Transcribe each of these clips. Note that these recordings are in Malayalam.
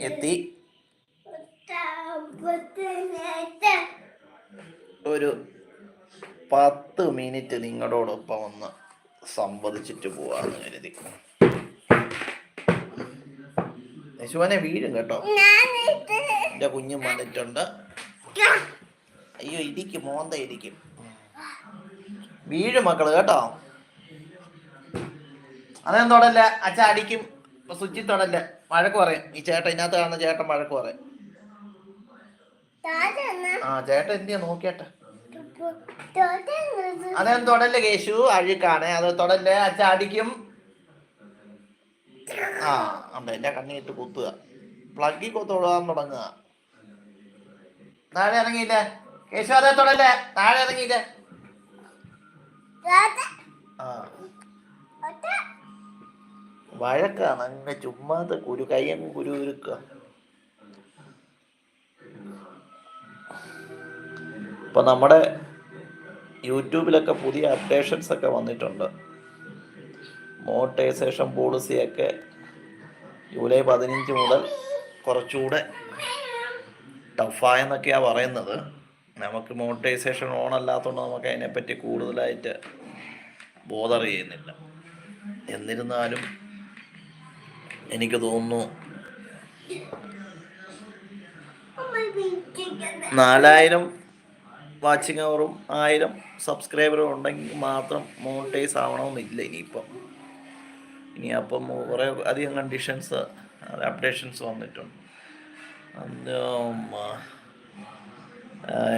എത്തി. ഒരു പത്ത് മിനിറ്റ് നിങ്ങളോടൊപ്പം ഒന്ന് സംവദിച്ചിട്ട് പോവാന്ന് കരുതി. യശുവനെ വീഴും കേട്ടോ. എന്റെ കുഞ്ഞും വന്നിട്ടുണ്ട്. അയ്യോ ഇരിക്കും മോന്ത ഇരിക്കും വീഴും മക്കൾ കേട്ടോ. അതെന്തോടല്ല തൊടല്ല അച്ഛ അടിക്കും. സ്വിച്ചിൽ തൊടല്ല മഴക്ക് പറയാം. ഈ ചേട്ടൻ ഇതിനകത്ത് കാണുന്ന ചേട്ടൻ മഴക്ക് പറയാം. ആ ചേട്ടൻ എന്തിയാ നോക്കിയാട്ടെ. അതെന്ത് തൊടല്ലേ കേശു? അഴുക്കാണ്. അത് തൊടല്ലേ അച്ഛ അടിക്കും. ആ അമ്മ എന്റെ കണ്ണിട്ട് കുത്തുക. പ്ലഗി തൊടാൻ തുടങ്ങുക. താഴെ ഇറങ്ങിയില്ലേ? കേശു അതെ തൊടല്ലേ താഴെ ഇറങ്ങിയില്ലേ? ആ. വഴക്കാണ്. അങ്ങനെ ചുമ്മാതെ കുരു കയ്യങ്ങ് കുരു ഒരുക്ക ഇപ്പൊ നമ്മുടെ യൂട്യൂബിലൊക്കെ പുതിയ അപ്ഡേഷൻസ് ഒക്കെ വന്നിട്ടുണ്ട്. മോട്ടൈസേഷൻ പോളിസിയൊക്കെ ജൂലൈ പതിനഞ്ച് മുതൽ കുറച്ചുകൂടെ ടഫായെന്നൊക്കെയാണ് പറയുന്നത്. നമുക്ക് മോട്ടൈസേഷൻ ഓൺ അല്ലാത്തതുകൊണ്ട് നമുക്ക് അതിനെപ്പറ്റി കൂടുതലായിട്ട് ബോധർ ചെയ്യുന്നില്ല എന്നിരുന്നാലും എനിക്ക് തോന്നുന്നു നാലായിരം വാച്ചിങ് അവറും ആയിരം സബ്സ്ക്രൈബറും ഉണ്ടെങ്കിൽ മാത്രം മോണിറ്റൈസ് ആവണമെന്നില്ല ഇനിയിപ്പം. ഇനി അപ്പം കുറേ അധികം കണ്ടീഷൻസ് അപ്ഡേഷൻസ് വന്നിട്ടുണ്ട്.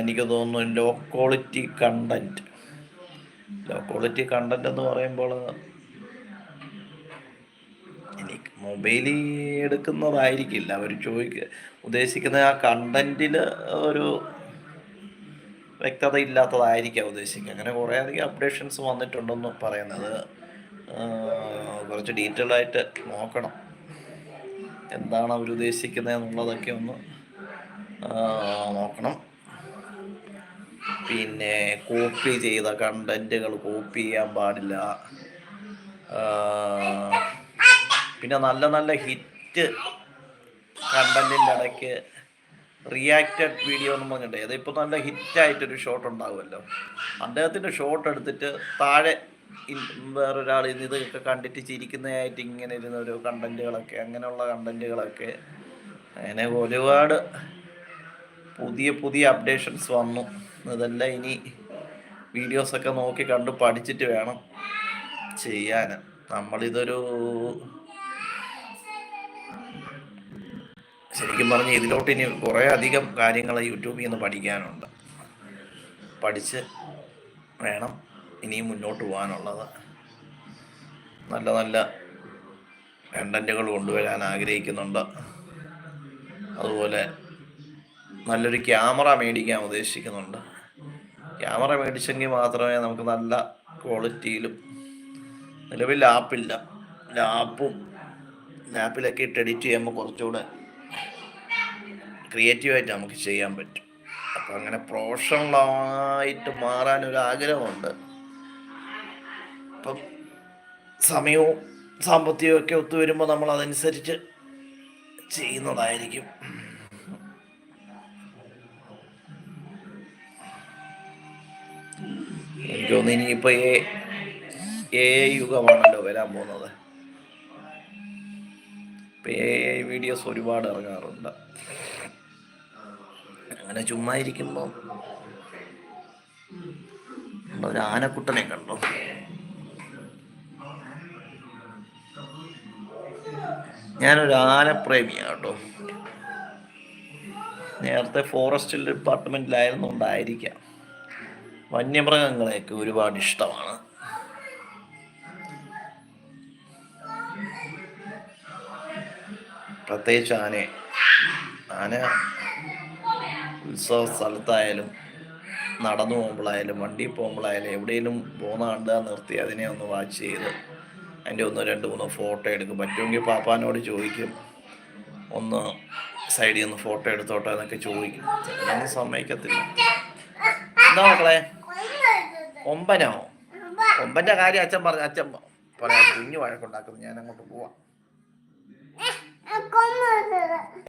എനിക്ക് തോന്നുന്നു low quality content low quality content എന്ന് പറയുമ്പോൾ മൊബൈലിൽ എടുക്കുന്നതായിരിക്കില്ല. അവർ ചോദിക്കുക ഉദ്ദേശിക്കുന്ന ആ കണ്ടന്റിൽ ഒരു വ്യക്തത ഇല്ലാത്തതായിരിക്കാം ഉദ്ദേശിക്കുക. അങ്ങനെ കുറേ അധികം അപ്ഡേഷൻസ് വന്നിട്ടുണ്ടെന്ന് പറയുന്നത് കുറച്ച് ഡീറ്റെയിൽ ആയിട്ട് നോക്കണം. എന്താണ് അവർ ഉദ്ദേശിക്കുന്നത് എന്നുള്ളതൊക്കെ ഒന്ന് നോക്കണം. പിന്നെ കോപ്പി ചെയ്ത കണ്ടന്റുകൾ കോപ്പി ചെയ്യാൻ പാടില്ല. പിന്നെ നല്ല നല്ല ഹിറ്റ് കണ്ടന്റിന്റെ ഇടയ്ക്ക് റിയാക്റ്റഡ് വീഡിയോ എന്ന് പറഞ്ഞിട്ട് അതിപ്പോൾ നല്ല ഹിറ്റായിട്ടൊരു ഷോട്ട് ഉണ്ടാവുമല്ലോ. അദ്ദേഹത്തിന്റെ ഷോട്ട് എടുത്തിട്ട് താഴെ വേറൊരാൾ ഇതൊക്കെ കണ്ടിട്ട് ചിരിക്കുന്നതായിട്ട് ഇങ്ങനെ ഇരുന്ന ഒരു കണ്ടന്റുകളൊക്കെ അങ്ങനെയുള്ള കണ്ടന്റുകളൊക്കെ അങ്ങനെ ഒരുപാട് പുതിയ പുതിയ അപ്ഡേഷൻസ് വന്നു. ഇതെല്ലാം ഇനി വീഡിയോസൊക്കെ നോക്കി കണ്ട് പഠിച്ചിട്ട് വേണം ചെയ്യാൻ. നമ്മളിതൊരു ശരിക്കും പറഞ്ഞ് ഇതിലോട്ട് ഇനി കുറേ അധികം കാര്യങ്ങൾ യൂട്യൂബിൽ നിന്ന് പഠിക്കാനുണ്ട്. പഠിച്ച് വേണം ഇനിയും മുന്നോട്ട് പോകാനുള്ളത്. നല്ല നല്ല കണ്ടന്റുകൾ കൊണ്ടുവരാൻ ആഗ്രഹിക്കുന്നുണ്ട്. അതുപോലെ നല്ലൊരു ക്യാമറ മേടിക്കാൻ ഉദ്ദേശിക്കുന്നുണ്ട്. ക്യാമറ മേടിച്ചെങ്കിൽ മാത്രമേ നമുക്ക് നല്ല ക്വാളിറ്റിയിലും നിലവിൽ ലാപ്പില്ല ലാപ്പും ലാപ്പിലൊക്കെ ഇട്ട് എഡിറ്റ് ചെയ്യുമ്പോൾ കുറച്ചുകൂടെ ക്രിയേറ്റീവായിട്ട് നമുക്ക് ചെയ്യാൻ പറ്റും. അപ്പം അങ്ങനെ പ്രൊഫഷണലായിട്ട് മാറാൻ ഒരു ആഗ്രഹമുണ്ട് അപ്പം സമയവും സാമ്പത്തികവും ഒക്കെ ഒത്തുവരുമ്പോൾ നമ്മൾ അതനുസരിച്ച് ചെയ്യുന്നതായിരിക്കും. എനിക്ക് തോന്നുന്നു ഇനിയിപ്പോൾ എ എ യുഗമാണല്ലോ വരാൻ പോകുന്നത്. ഇപ്പം എ വീഡിയോസ് ഒരുപാട് ഇറങ്ങാറുണ്ട്. അങ്ങനെ ചുമ്മാ ഇരിക്കുമ്പോൾ ഒരു ആനക്കുട്ടനെ കണ്ടു. ഞാനൊരു ആനപ്രേമിയാണ് കേട്ടോ നേരത്തെ ഫോറസ്റ്റ് ഡിപ്പാർട്ട്മെന്റിലായിരുന്നു ഉണ്ടായിരിക്കാം. വന്യമൃഗങ്ങളെയൊക്കെ ഒരുപാട് ഇഷ്ടമാണ്. പ്രത്യേകിച്ച് ആനയെ. ആന ഉത്സവ സ്ഥലത്തായാലും നടന്നു പോകുമ്പോഴായാലും വണ്ടി പോകുമ്പോഴായാലും എവിടെയെങ്കിലും പോകുന്ന കണ്ടാ നിർത്തി അതിനെ ഒന്ന് വാച്ച് ചെയ്ത് അതിന്റെ ഒന്ന് രണ്ട് മൂന്ന് ഫോട്ടോ എടുക്കും. പറ്റുമെങ്കിൽ പാപ്പാനോട് ചോദിക്കും. ഒന്ന് സൈഡിൽ നിന്ന് ഫോട്ടോ എടുത്തോട്ടെ എന്നൊക്കെ ചോദിക്കും. ചിലതൊന്നും സമ്മതിക്കത്തില്ല. എന്താ മക്കളെ? ഒമ്പനോ ഒമ്പന്റെ കാര്യം അച്ഛൻ പറഞ്ഞു അച്ഛൻ പറയാം. കുഞ്ഞു വഴക്കുണ്ടാക്കുന്നു. ഞാൻ അങ്ങോട്ട് പോവാം